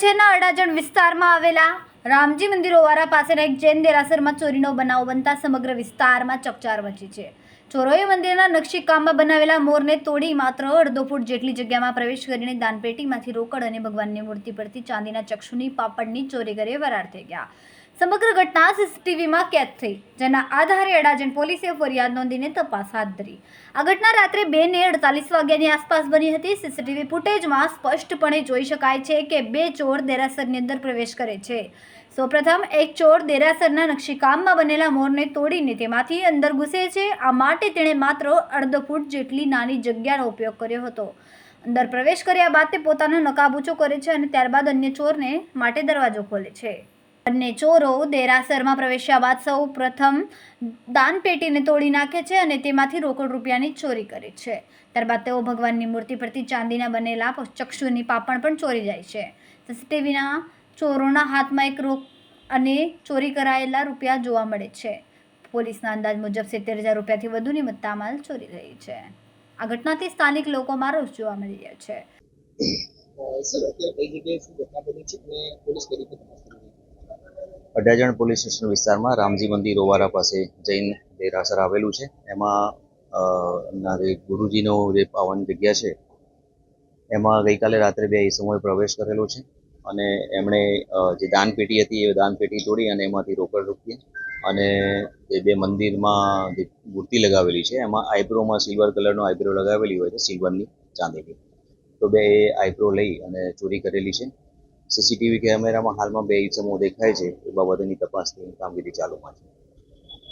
કચ્છના અડાજણ વિસ્તારમાં આવેલા રામજી મંદિર ઓવારા પાસેના એક જૈન દેરાસરમાં ચોરીનો બનાવ બનતા સમગ્ર વિસ્તારમાં ચકચાર મચી છે. ચોરોએ મંદિરના નકશીકામમાં બનાવેલા મોરને તોડી માત્ર અડધો ફૂટ જેટલી જગ્યામાં પ્રવેશ કરીને દાનપેટીમાંથી રોકડ અને ભગવાનની મૂર્તિ પરથી ચાંદીના ચક્ષુની પાપડની ચોરી કરી ફરાર થઈ ગયા. સમગ્ર ઘટના સીસીટીવીમાં કેદ થઈ, જેના આધારે અડાજણ પોલીસે ફરિયાદ નોંધીને તપાસ હાથ ધરી. આ ઘટના રાત્રે બે ને અડતાલીસ વાગ્યાની આસપાસ બની હતી. સીસીટીવી ફૂટેજમાં સ્પષ્ટપણે જોઈ શકાય છે કે બે ચોર દેરાસરની અંદર પ્રવેશ કરે છે. સૌપ્રથમ, એક ચોર દેરાસરના નકશીકામમાં બનેલા મોરને તોડીને તેમાંથી અંદર ઘૂસે છે. આ માટે તેણે માત્ર અડધો ફૂટ જેટલી નાની જગ્યાનો ઉપયોગ કર્યો હતો. અંદર પ્રવેશ કર્યા બાદ તે પોતાનો નકાબૂચો કરે છે અને ત્યારબાદ અન્ય ચોરને માટે દરવાજો ખોલે છે. બંને ચોરો દેરાસરમાં પ્રવેશ્યા બાદ સૌ પ્રથમ દાનપેટીને તોડી નાખે છે અને તેમાંથી રોકડ રૂપિયાની ચોરી કરે છે. ત્યારબાદ તેઓ ભગવાનની મૂર્તિ પરથી ચાંદીના બનેલા ચક્ષુની પાપણ પણ ચોરી જાય છે. સીસીટીવીના ચોરોના હાથમાં એક રોક અને ચોરી કરાયેલા રૂપિયા જોવા મળે છે. પોલીસના અંદાજ મુજબ સિત્તેર હજાર રૂપિયાથી વધુની મુદ્દામાલ ચોરી રહી છે. આ ઘટનાથી સ્થાનિક લોકોમાં રોષ જોવા મળી રહ્યો છે. સર, અત્યારે કઈ જગ્યાએ શું ઘટના બની છે અને પોલીસ કઈ રીતે તપાસ કરી અડાજણ પોલીસ સ્ટેશન વિસ્તારમાં રામજી મંદિર ઓવારા પાસે જૈન દેરાસર આવેલું છે. એમાં એમના ગુરુજીનો જે પાવન જગ્યા છે, એમાં ગઈકાલે રાત્રે બે સમયે પ્રવેશ કરેલો છે અને એમણે જે દાનપેટી હતી એ દાનપેટી તોડી અને એમાંથી રોકડ રૂપિયા અને જે બે મંદિરમાં જે મૂર્તિ લગાવેલી છે, એમાં આઈબ્રોમાં સિલ્વર કલરનો આઈબ્રો લગાવેલી હોય છે, સિલ્વરની ચાંદીની. તો બે એ આઈબ્રો લઈ અને ચોરી કરેલી છે. સીસીટીવી કેમેરામાં હાલમાં બે ઇસમો દેખાય છે એ બાબતેની તપાસની કામગીરી ચાલુમાં છે.